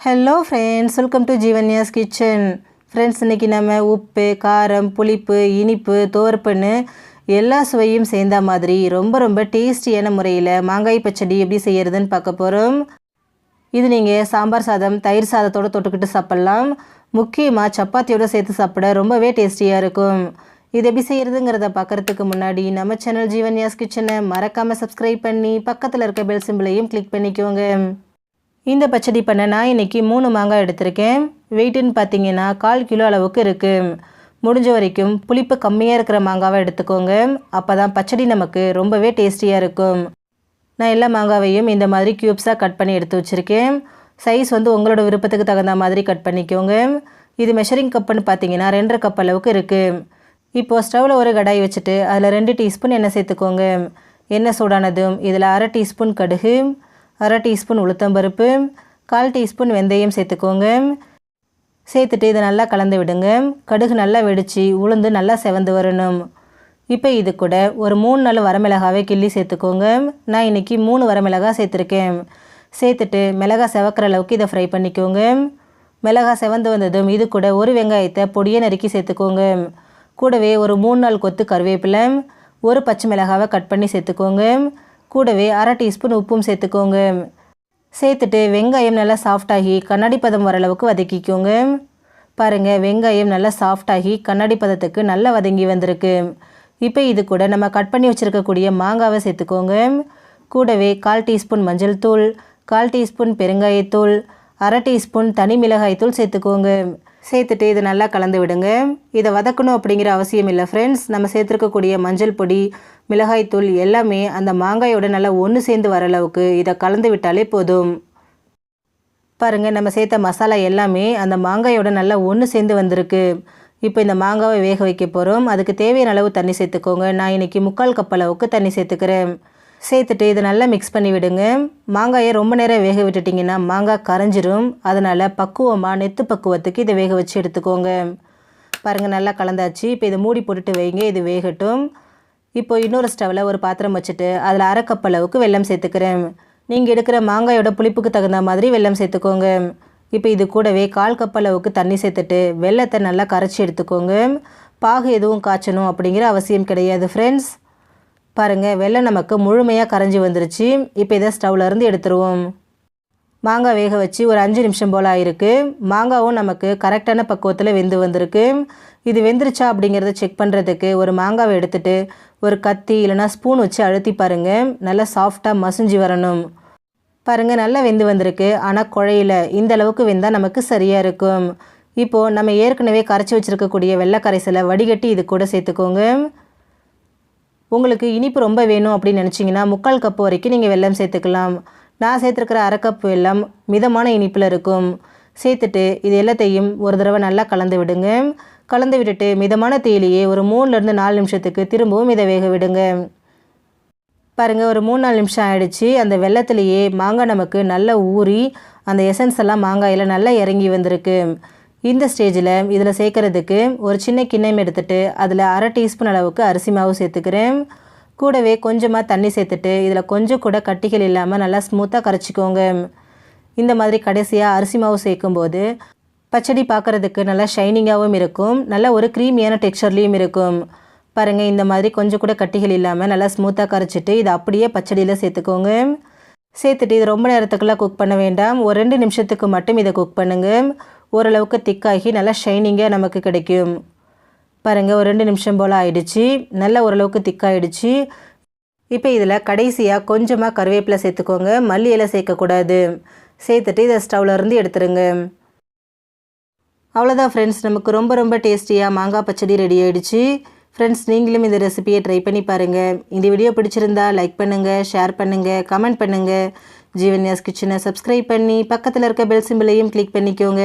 Hello friends welcome to Jeevanya's kitchen friends இன்றைக்கி நம்ம உப்பு காரம் புளிப்பு இனிப்பு தோர்ப்புன்னு எல்லா சுவையும் சேர்ந்த மாதிரி ரொம்ப ரொம்ப டேஸ்டியான முறையில் மாங்காய் பச்சடி எப்படி செய்கிறதுன்னு பார்க்க போகிறோம் இது நீங்கள் சாம்பார் சாதம் தயிர் சாதத்தோடு தொட்டுக்கிட்டு சாப்பிட்லாம். முக்கியமாக சப்பாத்தியோடு சேர்த்து சாப்பிட ரொம்பவே டேஸ்டியாக இருக்கும். இது எப்படி செய்கிறதுங்கிறத பார்க்குறதுக்கு முன்னாடி நம்ம சேனல் ஜீவன்யாஸ் கிச்சனை மறக்காமல் சப்ஸ்கிரைப் பண்ணி பக்கத்தில் இருக்க பெல் சிம்பிளையும் கிளிக் பண்ணிக்கோங்க. இந்த பச்சடி பண்ண நான் இன்றைக்கி மூணு மாங்காய் எடுத்திருக்கேன். வெயிட்டுன்னு பார்த்தீங்கன்னா கால் கிலோ அளவுக்கு இருக்குது முடிஞ்ச வரைக்கும் புளிப்பு கம்மியாக இருக்கிற மாங்காவை எடுத்துக்கோங்க. அப்போ தான் பச்சடி நமக்கு ரொம்பவே டேஸ்டியாக இருக்கும். நான் எல்லா மாங்காவையும் இந்த மாதிரி க்யூப்ஸாக கட் பண்ணி எடுத்து வச்சுருக்கேன். சைஸ் வந்து உங்களோட விருப்பத்துக்கு தகுந்த மாதிரி கட் பண்ணிக்கோங்க. இது மெஷரிங் கப்புன்னு பார்த்தீங்கன்னா ரெண்டரை கப் அளவுக்கு இருக்குது இப்போது ஸ்டவ்வில் ஒரு கடாய் வச்சுட்டு அதில் ரெண்டு டீஸ்பூன் எண்ணெய் சேர்த்துக்கோங்க. எண்ணெய் சூடானதும் இதில் அரை டீஸ்பூன் கடுகு அரை டீஸ்பூன் உளுத்தம்பருப்பு கால் டீஸ்பூன் வெந்தயம் சேர்த்துக்கோங்க. சேர்த்துட்டு இதை நல்லா கலந்து விடுங்க. கடுகு நல்லா வெடித்து உளுந்து நல்லா செவந்து வரணும். இப்போ இது கூட ஒரு மூணு நாள் வரமிளகாவே கிள்ளி சேர்த்துக்கோங்க. நான் இன்றைக்கி மூணு வரமிளகா சேர்த்துருக்கேன். சேர்த்துட்டு மிளகா செவக்கிற அளவுக்கு இதை ஃப்ரை பண்ணிக்கோங்க. மிளகா செவந்து வந்ததும் இது கூட ஒரு வெங்காயத்தை பொடியை நறுக்கி சேர்த்துக்கோங்க. கூடவே ஒரு மூணு நாள் கொத்து கருவேப்பிலை ஒரு பச்சை மிளகாவை கட் பண்ணி சேர்த்துக்கோங்க. கூடவே அரை டீஸ்பூன் உப்பும் சேர்த்துக்கோங்க. சேர்த்துட்டு வெங்காயம் நல்லா சாஃப்டாகி கண்ணாடி பதம் வர அளவுக்கு வதக்கிக்கோங்க. பாருங்கள் வெங்காயம் நல்லா சாஃப்டாகி கண்ணாடி பதத்துக்கு நல்லா வதங்கி வந்திருக்கு. இப்போ இது கூட நம்ம கட் பண்ணி வச்சுருக்கக்கூடிய மாங்காவை சேர்த்துக்கோங்க. கூடவே கால் டீஸ்பூன் மஞ்சள் தூள் கால் டீஸ்பூன் பெருங்காயத்தூள் அரை டீஸ்பூன் தனி மிளகாய்த்தூள் சேர்த்துக்கோங்க. சேர்த்துட்டு இதை நல்லா கலந்து விடுங்க. இதை வதக்கணும் அப்படிங்கிற அவசியம் இல்லை ஃப்ரெண்ட்ஸ் நம்ம சேர்த்துருக்கக்கூடிய மஞ்சள் பொடி மிளகாய்த்தூள் எல்லாமே அந்த மாங்காயோட நல்லா ஒன்று சேர்ந்து வர அளவுக்கு இதை கலந்து விட்டாலே போதும். பாருங்கள் நம்ம சேர்த்த மசாலா எல்லாமே அந்த மாங்காயோட நல்லா ஒன்று சேர்ந்து வந்திருக்கு. இப்போ இந்த மாங்காவை வேக வைக்க போகிறோம் அதுக்கு தேவையான அளவு தண்ணி சேர்த்துக்கோங்க. நான் இன்றைக்கி முக்கால் கப் அளவுக்கு தண்ணி சேர்த்துக்கிறேன். சேர்த்துட்டு இதை நல்லா மிக்ஸ் பண்ணி விடுங்க. மாங்காயை ரொம்ப நேரம் வேக விட்டுட்டிங்கன்னா மாங்காய் கரைஞ்சிரும். அதனால் பக்குவமாக நெத்து பக்குவத்துக்கு இதை வேக வச்சு எடுத்துக்கோங்க. பாருங்கள் நல்லா கலந்தாச்சு. இப்போ இதை மூடி போட்டுட்டு வைங்க. இது வேகட்டும். இப்போ இன்னொரு ஸ்டவ்வில் ஒரு பாத்திரம் வச்சுட்டு அதில் அரை கப் அளவுக்கு வெல்லம் சேர்த்துக்கிறேன். நீங்கள் எடுக்கிற மாங்காயோட புளிப்புக்கு தகுந்த மாதிரி வெல்லம் சேர்த்துக்கோங்க. இப்போ இது கூடவே கால் கப் அளவுக்கு தண்ணி சேர்த்துட்டு வெள்ளத்தை நல்லா கரைச்சி எடுத்துக்கோங்க. பாகு எதுவும் காய்ச்சணும் அப்படிங்கிற அவசியம் கிடையாது ஃப்ரெண்ட்ஸ் பாருங்கள் வெள்ளம் நமக்கு முழுமையாக கரைஞ்சி வந்துருச்சு. இப்போ இதை ஸ்டவ்லேருந்து எடுத்துருவோம். மாங்காய் வேக வச்சு ஒரு அஞ்சு நிமிஷம் போல் ஆயிருக்கு. மாங்காவும் நமக்கு கரெக்டான பக்குவத்தில் வெந்து வந்திருக்கு. இது வெந்துருச்சா அப்படிங்கிறத செக் பண்ணுறதுக்கு ஒரு மாங்காவை எடுத்துகிட்டு ஒரு கத்தி இல்லைனா ஸ்பூன் வச்சு அழுத்தி பாருங்கள் நல்லா சாஃப்டாக மசிஞ்சு வரணும். பாருங்கள் நல்லா வெந்து வந்திருக்கு. ஆனால் குழையில. இந்த அளவுக்கு வெந்தால் நமக்கு சரியாக இருக்கும். இப்போது நம்ம ஏற்கனவே கரைச்சி வச்சுருக்கக்கூடிய வெள்ளை கரைசலை வடிகட்டி இது கூட சேர்த்துக்கோங்க. உங்களுக்கு இனிப்பு ரொம்ப வேணும் அப்படின்னு நினச்சிங்கன்னா முக்கால் கப்பு வரைக்கும் நீங்கள் வெல்லம் சேர்த்துக்கலாம். நான் சேர்த்துருக்கிற அரை கப் வெல்லம் மிதமான இனிப்பில் இருக்கும். சேர்த்துட்டு இது எல்லாத்தையும் ஒரு தடவை நல்லா கலந்து விடுங்க. கலந்து விட்டுட்டு மிதமான தீயிலேயே ஒரு மூணுலேருந்து நாலு நிமிஷத்துக்கு திரும்பவும் இதை வேக விடுங்க. பாருங்கள் ஒரு மூணு நாலு நிமிஷம் ஆகிடுச்சு அந்த வெள்ளத்துலேயே மாங்காய் நமக்கு நல்லா ஊறி அந்த எசன்ஸ் எல்லாம் மாங்காயில் நல்லா இறங்கி வந்திருக்கு. இந்த ஸ்டேஜில் இதில் சேர்க்குறதுக்கு ஒரு சின்ன கிண்ணம் எடுத்துகிட்டு அதில் அரை டீஸ்பூன் அளவுக்கு அரிசி மாவு சேர்த்துக்கிறேன். கூடவே கொஞ்சமாக தண்ணி சேர்த்துட்டு இதில் கொஞ்சம் கூட கட்டிகள் இல்லாமல் நல்லா ஸ்மூத்தாக கரைச்சிக்கோங்க. இந்த மாதிரி கடைசியாக அரிசி மாவு சேர்க்கும்போது பச்சடி பார்க்குறதுக்கு நல்லா ஷைனிங்காகவும் இருக்கும். நல்ல ஒரு க்ரீமியான டெக்ஸ்சர்லேயும் இருக்கும். பாருங்கள் இந்த மாதிரி கொஞ்சம் கூட கட்டிகள் இல்லாமல் நல்லா ஸ்மூத்தாக கரைச்சிட்டு இதை அப்படியே பச்சடியில் சேர்த்துக்கோங்க. சேர்த்துட்டு இது ரொம்ப நேரத்துக்குலாம் குக் பண்ண வேண்டாம். ஒரு ரெண்டு நிமிஷத்துக்கு மட்டும் இதை குக் பண்ணுங்கள் ஓரளவுக்கு திக்காகி நல்லா ஷைனிங்காக நமக்கு கிடைக்கும். பாருங்கள் ஒரு ரெண்டு நிமிஷம் போல் ஆயிடுச்சு. நல்லா ஓரளவுக்கு திக்காயிடுச்சு. இப்போ இதில் கடைசியாக கொஞ்சமாக கருவேப்பிலை சேர்த்துக்கோங்க. மல்லி இலை சேர்க்கக்கூடாது. சேர்த்துட்டு இதை ஸ்டவ்லேருந்து எடுத்துருங்க. அவ்வளோதான் ஃப்ரெண்ட்ஸ் நமக்கு ரொம்ப ரொம்ப டேஸ்டியாக மாங்காய் பச்சடி ரெடி ஆகிடுச்சு ஃப்ரெண்ட்ஸ் நீங்களும் இந்த ரெசிபியை ட்ரை பண்ணி பாருங்கள் இந்த வீடியோ பிடிச்சிருந்தா லைக் பண்ணுங்கள் ஷேர் பண்ணுங்கள் கமெண்ட் பண்ணுங்கள் ஜீவன்யாஸ் கிச்சனை சப்ஸ்கிரைப் பண்ணி பக்கத்தில் இருக்க பெல் சிம்பிளையும் கிளிக் பண்ணிக்கோங்க.